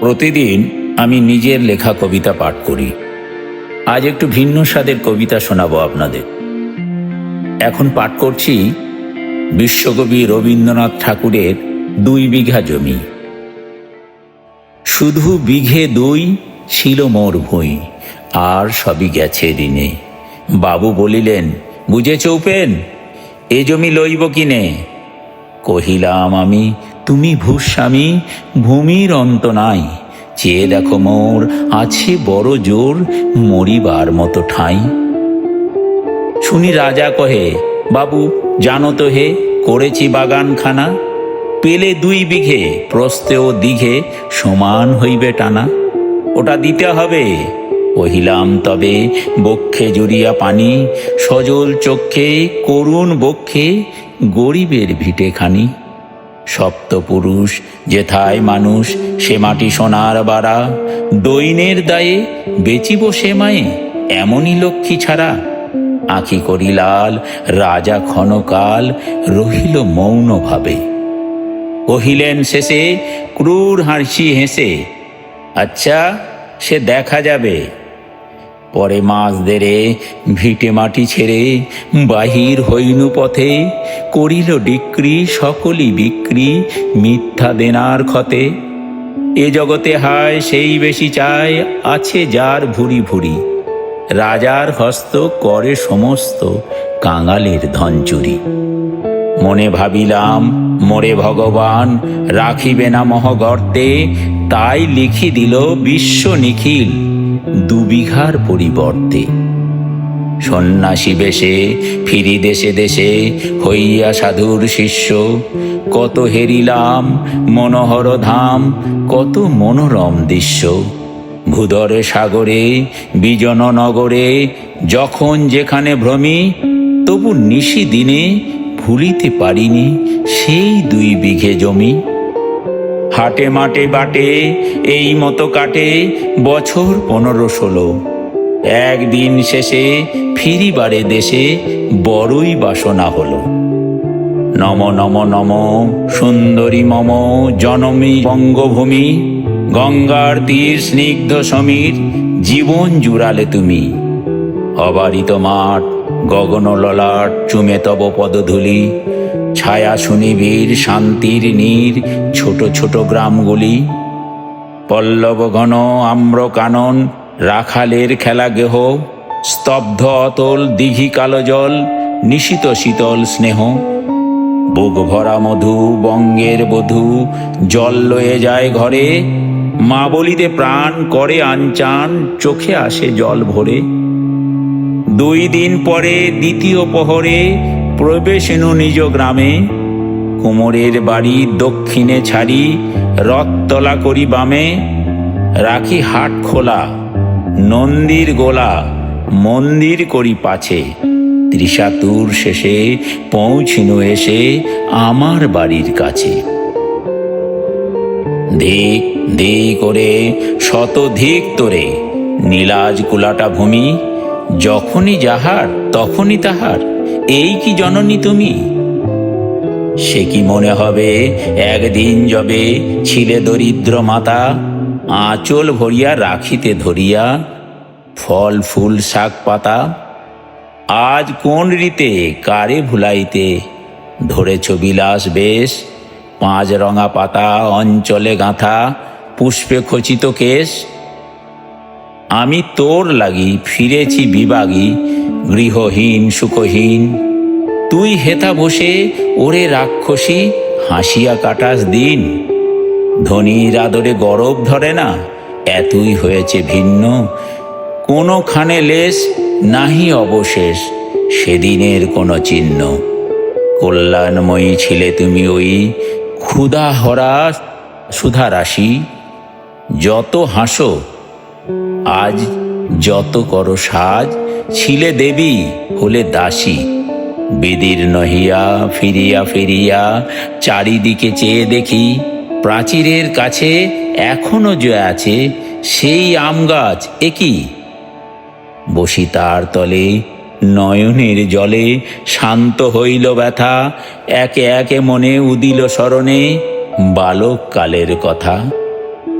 প্রতিদিন আমি নিজের লেখা কবিতা পাঠ করি। আজ একটু ভিন্ন স্বাদের কবিতা শোনাবো আপনাদের। এখন পাঠ করছি বিশ্বকবি রবীন্দ্রনাথ ঠাকুরের দুই বিঘা জমি। শুধু বিঘে দুই ছিল মোর ভুঁই, আর সবই গেছে ঋণে। বাবু বলিলেন বুঝে চৌপেন এ জমি লইব কিনে? কহিলাম, আমি তুমি ভূস্বামী ভূমির অন্ত নাই। চেয়ে দেখো মোর, আছে বড় জোর, মরিবার মতো ঠাঁই। শুনি রাজা কহে, বাবু, জানো তো হে, করেছি বাগানখানা। পেলে দুই বিঘে প্রস্তে ও দিঘে, সমান হইবে টানা। ওটা দিতে হবে। কহিলাম, তবে বক্ষে জুড়িয়া পানি, সজল চক্ষে, করুণ বক্ষে, গরিবের ভিটেখানি। সপ্তপুরুষ, যেথায় মানুষ সে মাটি সোনার বাড়া, দৈনের দায়ে বেচিব সে মায়ে এমনই লক্ষ্মী ছাড়া। আঁখি করি লাল, রাজা ক্ষণকাল রহিল মৌন ভাবে কহিলেন শেষে, ক্রূর হাসি হেসে আচ্ছা সে দেখা যাবে। পরে মাস দেরে, ভিটে মাটি ছেড়ে, বাহির হইনু পথে, করিল ডিক্রি, সকলই বিক্রি, মিথ্যা দেনার ক্ষতে। এ জগতে হায়, সেই বেশি চায় আছে যার ভুরি ভুরি। রাজার হস্ত করে সমস্ত কাঙালের ধন চুরি। মনে ভাবিলাম, মোরে ভগবান, রাখিবে না মহগর্তে, তাই লিখি দিল বিশ্ব নিখিল। দুবিঘার পরিবর্তে। সন্ন্যাসী বেশে, ফিরি দেশে দেশে হইয়া সাধুর শিষ্য, কত হেরিলাম, মনোহর ধাম, কত মনোরম দৃশ্য। ভূধরে সাগরে, বিজন নগরে, যখন যেখানে ভ্রমি, তবু নিশি দিনে ভুলিতে পারিনি সেই দুই বিঘে জমি। হাটে মাটে বাটে, এই মতো কাটে বছর পনেরো ষোলো। একদিন শেষে ফিরিবারে দেশে বড়ই বাসনা হলো। নম নম নম, সুন্দরী মম, জনমী বঙ্গভূমি, গঙ্গার তীর স্নিগ্ধ সমীর, জীবন জুড়ালে তুমি। অবারিত মাঠ গগন ললাট চুমে তব পদধূলি ছায়া সুনিবির শান্তির নীর, ছোট ছোট গ্রামগুলি। পল্লব ঘন আম্র কানন, রাখালের খেলা গেহ, স্তব্ধ অতল দিঘি কালো জল, নিশিত শীতল স্নেহ। বুক ভরা মধু, বঙ্গের বধূ, জল লয়ে যায় ঘরে, মা বলিতে প্রাণ করে আনচান, চোখে আসে জল ভরে। দুই দিন পরে দ্বিতীয় প্রহরে প্রবেশ এনু নিজ গ্রামে। কুমোরের বাড়ি দক্ষিণে ছাড়ি, রথতলা করি বামে। রাখি হাট খোলা, নন্দীর গোলা, মন্দির করি পাছে। ত্রিশাতুর শেষে পৌঁছিনু এসে আমার বাড়ির কাছে। দিক দি করে শতধিক তোরে, নীলাজ কুলাটা ভূমি, যখনই যাহার তখনই তাহার। এই কি জননী তুমি? সে কি মনে হবে, একদিন যবে ছিলে দরিদ্র মাতা, আঁচল ভরিয়া রাখিতে ধরিয়া, ফল, ফুল, শাক, পাতা, আজ কোন রীতে, কারে ভুলাইতে? ধরেছ বিলাস বেশ, পাঁচ রঙা পাতা, অঞ্চলে গাঁথা, পুষ্পে খচিত কেশ আমি তোর লাগি ফিরেছি বিবাগী, গৃহহীন, সুখহীন। তুই হেতা বসে ওরে রাক্ষসী, হাসিয়া কাটাস দিন। ধনির আদরে গরব ধরে না, এতই হয়েছে ভিন্ন। কোনোখানে লেস নাহি অবশেষ, সেদিনের কোনো চিহ্ন। কল্যাণময়ী ছিলে তুমি ওই ক্ষুধা হরা সুধা রাশি যত হাসো আজ যত করো সাজ, ছিলে দেবী হলে দাসী। বেদির নহিয়া ফিরিয়া ফিরিয়া চারিদিকে চেয়ে দেখি, প্রাচীরের কাছে এখনও যে আছে সেই আম গাছ একই বসি তার তলে, নয়নের জলে শান্ত হইল ব্যথা, একে একে মনে উদিল স্মরণে বালক কালের কথা।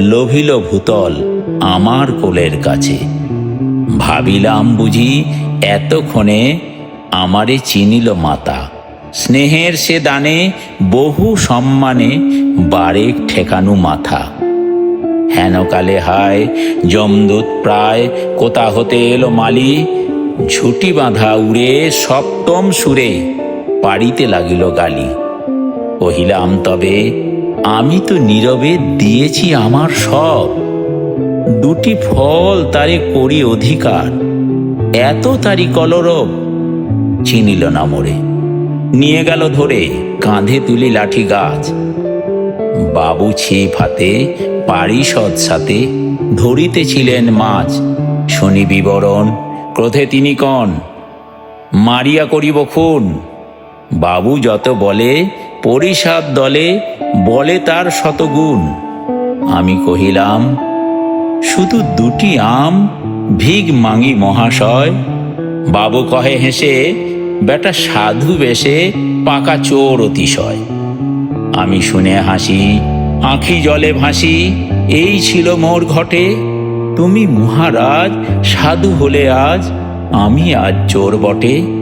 লোভিল ভূতল আমার কোলের কাছে। ভাবিলাম বুঝি এতক্ষণে আমারে চিনিল মাতা। স্নেহের সে দানে বহু সম্মানে বারেক ঠেকানু মাথা। হেনকালে হায়, যমদূত প্রায় কোথা হতে এলো মালি? ঝুটি বাঁধা উড়ে সপ্তম সুরে পাড়িতে লাগিল গালি। কহিলাম, তবে আমি তো নীরবে দিয়েছি আমার সব। দুটি ফল তারে করি অধিকার। এত তারি কলরব। চিনিল না মোরে। নিয়ে গেল ধরে কাঁধে তুলি লাঠি গাছ। বাবু ছিপ হাতে পারিষদ সাথে ধরিতেছিলেন মাছ। শুনি বিবরণ, ক্রোধে তিনি কন, মারিয়া করিব খুন। বাবু যত বলে পরিষাদ দলে বলে তার শতগুণ। আমি কহিলাম, শুধু দুটি আম, ভিগ মাঙি মহাশয়। বাবু কহে হেসে, বেটা সাধু বেশে পাকা চোর অতিশয়। আমি শুনে হাসি, আঁখি জলে ভাসি, এই ছিল মোর ঘটে। তুমি মহারাজ, সাধু হলে আজ, আমি আজ চোর বটে।